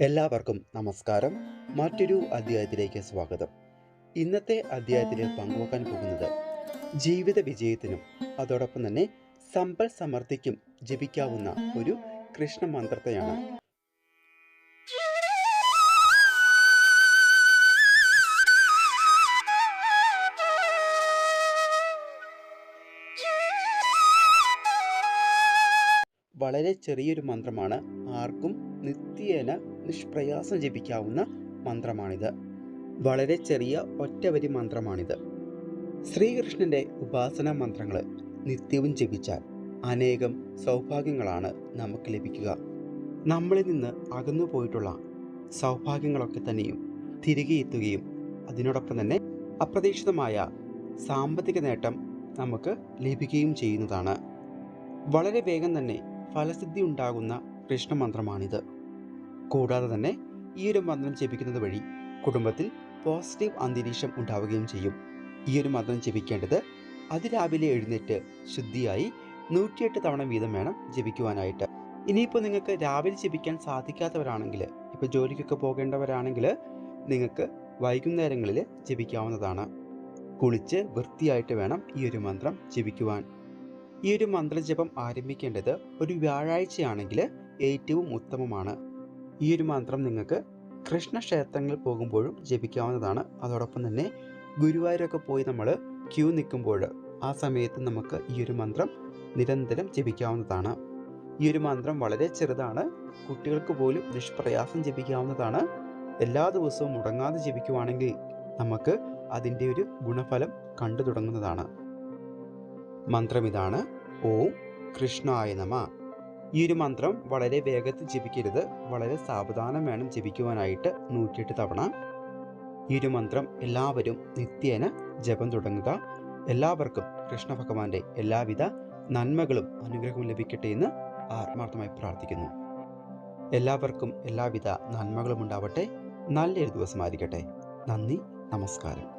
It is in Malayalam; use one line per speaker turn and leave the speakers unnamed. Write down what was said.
എല്ലാവർക്കും നമസ്കാരം. മറ്റൊരു അധ്യായത്തിലേക്ക് സ്വാഗതം. ഇന്നത്തെ അധ്യായത്തിൽ പങ്കുവെക്കാൻ പോകുന്നത് ജീവിത വിജയത്തിനും അതോടൊപ്പം തന്നെ സമ്പൽ സമൃദ്ധിക്കും ജപിക്കാവുന്ന ഒരു കൃഷ്ണ മന്ത്രത്തെയാണ്. വളരെ ചെറിയൊരു മന്ത്രമാണ് ആർക്കും നിത്യേന നിഷ്പ്രയാസം ജപിക്കാവുന്ന മന്ത്രമാണിത്. വളരെ ചെറിയ ഒറ്റവരി മന്ത്രമാണിത്. ശ്രീകൃഷ്ണന്റെ ഉപാസനാ മന്ത്രങ്ങൾ നിത്യവും ജപിച്ചാൽ അനേകം സൗഭാഗ്യങ്ങളാണ് നമുക്ക് ലഭിക്കുക. നമ്മളിൽ നിന്ന് അകന്നു പോയിട്ടുള്ള സൗഭാഗ്യങ്ങളൊക്കെ തന്നെയും തിരികെ എത്തുകയും അതിനോടൊപ്പം തന്നെ അപ്രതീക്ഷിതമായ സാമ്പത്തിക നേട്ടം നമുക്ക് ലഭിക്കുകയും ചെയ്യുന്നതാണ്. വളരെ വേഗം തന്നെ ഫലസിദ്ധി ഉണ്ടാകുന്ന കൃഷ്ണമന്ത്രമാണിത് കൂടാതെ തന്നെ ഈ ഒരു മന്ത്രം ജപിക്കുന്നത് വഴി കുടുംബത്തിൽ പോസിറ്റീവ് അന്തരീക്ഷം ഉണ്ടാവുകയും ചെയ്യും. ഈ ഒരു മന്ത്രം ജപിക്കേണ്ടത് അതിരാവിലെ എഴുന്നേറ്റ് ശുദ്ധിയായി നൂറ്റിയെട്ട് തവണ വീതം വേണം ജപിക്കുവാനായിട്ട്. ഇനിയിപ്പോൾ നിങ്ങൾക്ക് രാവിലെ ജപിക്കാൻ സാധിക്കാത്തവരാണെങ്കിൽ ഇപ്പോൾ ജോലിക്കൊക്കെ പോകേണ്ടവരാണെങ്കിൽ നിങ്ങൾക്ക് വൈകുന്നേരങ്ങളിൽ ജപിക്കാവുന്നതാണ്. കുളിച്ച് വൃത്തിയായിട്ട് വേണം ഈ ഒരു മന്ത്രം ജപിക്കുവാൻ. ഈ ഒരു മന്ത്രജപം ആരംഭിക്കേണ്ടത് ഒരു വ്യാഴാഴ്ചയാണെങ്കിൽ ഏറ്റവും ഉത്തമമാണ്. ഈ ഒരു മന്ത്രം നിങ്ങൾക്ക് കൃഷ്ണക്ഷേത്രങ്ങളിൽ പോകുമ്പോഴും ജപിക്കാവുന്നതാണ്. അതോടൊപ്പം തന്നെ ഗുരുവായൂരൊക്കെ പോയി നമ്മൾ ക്യൂ നിൽക്കുമ്പോൾ ആ സമയത്ത് നമുക്ക് ഈ ഒരു മന്ത്രം നിരന്തരം ജപിക്കാവുന്നതാണ്. ഈ ഒരു മന്ത്രം വളരെ ചെറുതാണ്. കുട്ടികൾക്ക് പോലും നിഷ്പ്രയാസം ജപിക്കാവുന്നതാണ്. എല്ലാ ദിവസവും മുടങ്ങാതെ ജപിക്കുവാണെങ്കിൽ നമുക്ക് അതിന്റെ ഒരു ഗുണഫലം കണ്ടു തുടങ്ങുന്നതാണ്. മന്ത്രം ഇതാണ്. ഓം കൃഷ്ണായ നമ. ഈ ഒരു മന്ത്രം വളരെ വേഗത്തിൽ ജപിക്കരുത്. വളരെ സാവധാനം വേണം ജപിക്കുവാനായിട്ട് നൂറ്റിയെട്ട് തവണ. ഈ ഒരു മന്ത്രം എല്ലാവരും നിത്യേന ജപം തുടങ്ങുക. എല്ലാവർക്കും കൃഷ്ണ ഭഗവാന്റെ എല്ലാവിധ നന്മകളും അനുഗ്രഹവും ലഭിക്കട്ടെ എന്ന് ആത്മാർത്ഥമായി പ്രാർത്ഥിക്കുന്നു. എല്ലാവർക്കും എല്ലാവിധ നന്മകളും ഉണ്ടാവട്ടെ. നല്ലൊരു ദിവസമായിരിക്കട്ടെ നന്ദി നമസ്കാരം.